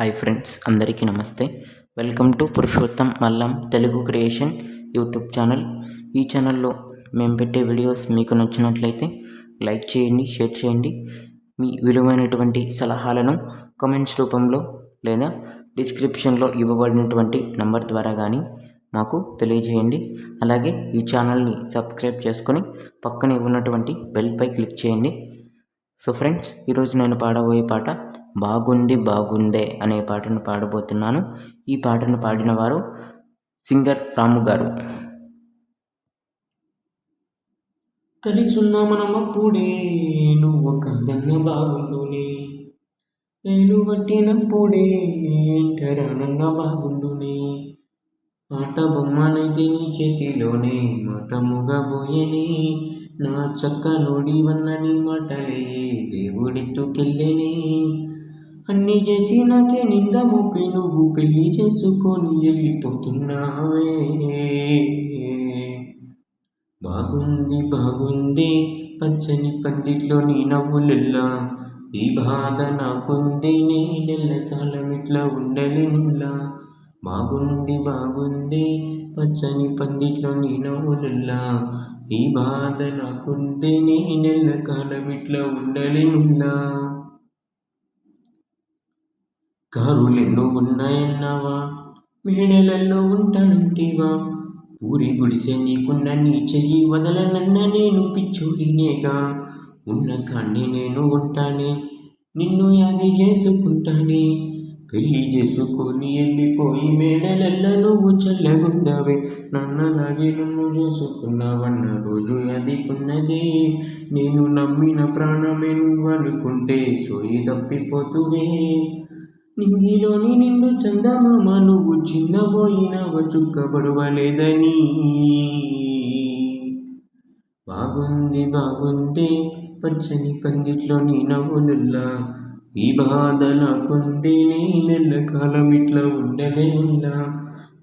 Hi friends అందరికీ నమస్తే. Welcome to Purushottam Mallam Telugu creation YouTube channel. ఈ ఛానల్లో మేము పెట్టే వీడియోస్ మీకు నచ్చినట్లయితే లైక్ చేయండి షేర్ చేయండి. మీ విలువైనటువంటి సలహాలను కమెంట్స్ రూపంలో లేదా డిస్క్రిప్షన్లో ఇవ్వబడినటువంటి నంబర్ ద్వారా కానీ మాకు తెలియజేయండి. అలాగే ఈ ఛానల్ని సబ్స్క్రైబ్ చేసుకొని పక్కనే ఉన్నటువంటి బెల్పై క్లిక్ చేయండి. సో ఫ్రెండ్స్ ఈరోజు నేను పాడబోయే పాట బాగుంది బాగుందే అనే పాటను పాడబోతున్నాను. ఈ పాటను పాడిన వారు సింగర్ రాము గారు. కలిసున్న మనమప్పుడే నువ్వు కదన్న బాగుండునే. నేను పట్టినప్పుడే ఏంటరానన్న బాగుండునే. ఆట బొమ్మనైతే నీ చేతిలోనే మాట పోయేనే నా చక్క నోడివన్నని మాటలే దేవుడెత్తుకెళ్ళేనే అన్నీ చేసి నాకే నింద ముప్పి నువ్వు పెళ్ళి చేసుకొని వెళ్ళిపోతున్నావే. బాగుంది బాగుంది పచ్చని పందిట్లో నీ నవ్వులెల్లా. ఈ బాధ నాకుంది నేనెల్ల కాలం ఇట్లా ఉండలేనులా బాగుంది బాగుంది పచ్చని పందిట్లో నీ నవ్వులెల్లా. ఈ బాధ నాకుంది నేనెల్ల కాలం ఇట్లా ఉండలేనులా కారులెన్నో ఉన్నాయన్నావా? వీణలలో ఉంటానంటివా? ఊరి గుడిసె నీకున్న నీ చెయ్యి వదలనన్న నేను పిచ్చోడినేగా. ఉన్న కాన్ని నేను ఉంటానే నిన్ను యాది చేసుకుంటానే. పెళ్ళి చేసుకొని వెళ్ళిపోయి మేడలల్లో నువ్వు చల్లగుండవే. నన్నలాగే నన్ను చేసుకున్నావన్న రోజు అదికున్నదే. నేను నమ్మిన ప్రాణమే నువ్వు అనుకుంటే సోయి తప్పిపోతువే నింగిలోని నిండు చందమామ నువ్వు చిన్నబోయినవ చుక్కబడవలేదని బాగుంది బాగుంది పచ్చని పందిట్లో నీ నవ్వులుల్లా ఈ బాధ నాకుంది నీ నెల కాలం ఇట్లా ఉండలేనుల్లా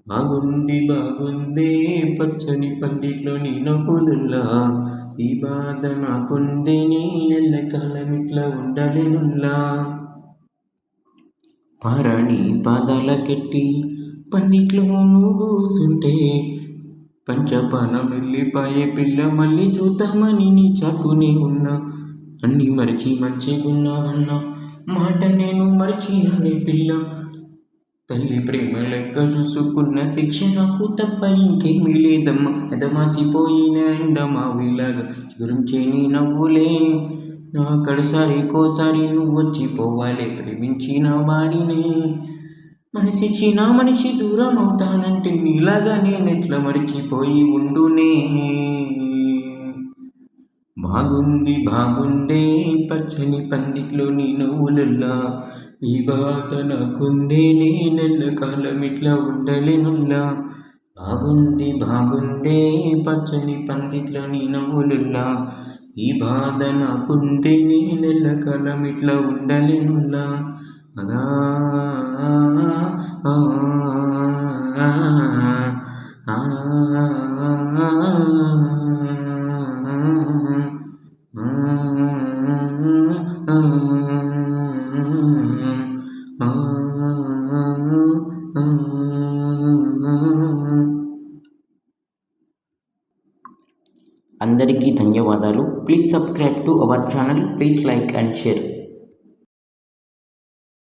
బాగుంది బాగుంది పచ్చని పందిట్లో నీ నవ్వులుల్లా ఈ బాధ నాకుంది నీ నెల కాలం ఇట్లా ఉండలేనుల్లా పారాణి పాదాలకెట్టి పన్నిట్లో నువ్వు కూసుంటే పంచపానం వెళ్ళిపాయే పిల్ల మళ్ళీ చూద్దామని నీ చాటునే ఉన్నా. అన్ని మరిచి మంచిగున్నావన్నా మాట నేను మరిచినానే పిల్ల. తల్లి ప్రేమ లెక్క చూసుకున్న శిక్ష నాకు తప్ప ఇంకేమీ లేదమ్మా. అదమాసిపోయిన ఎండమా వీలాగా గురించి నీ నవ్వులే. నా కడసారి కోసారి నువ్వు వచ్చిపోవాలి ప్రేమించిన వాడినే. మనిషిచ్చిన మనిషి దూరం అవుతానంటే నీలాగా నేనెట్లా మరిచిపోయి ఉండునే? బాగుంది బాగుందే పచ్చని పందిట్లో నీ నువ్వులల్లా. ఈ బాధ నాకుందే నేనెల్ల కాలం ఇట్లా ఉండలేనుల్లా. బాగుంది బాగుందే పచ్చని పందిట్లో నీ నవ్వులుల్లా. ఈ బాధ నాకుంది నేనెల్ల కలం ఇట్లా ఉండలేనులా. అదా అందరికీ ధన్యవాదాలు. Please subscribe to our channel please like and share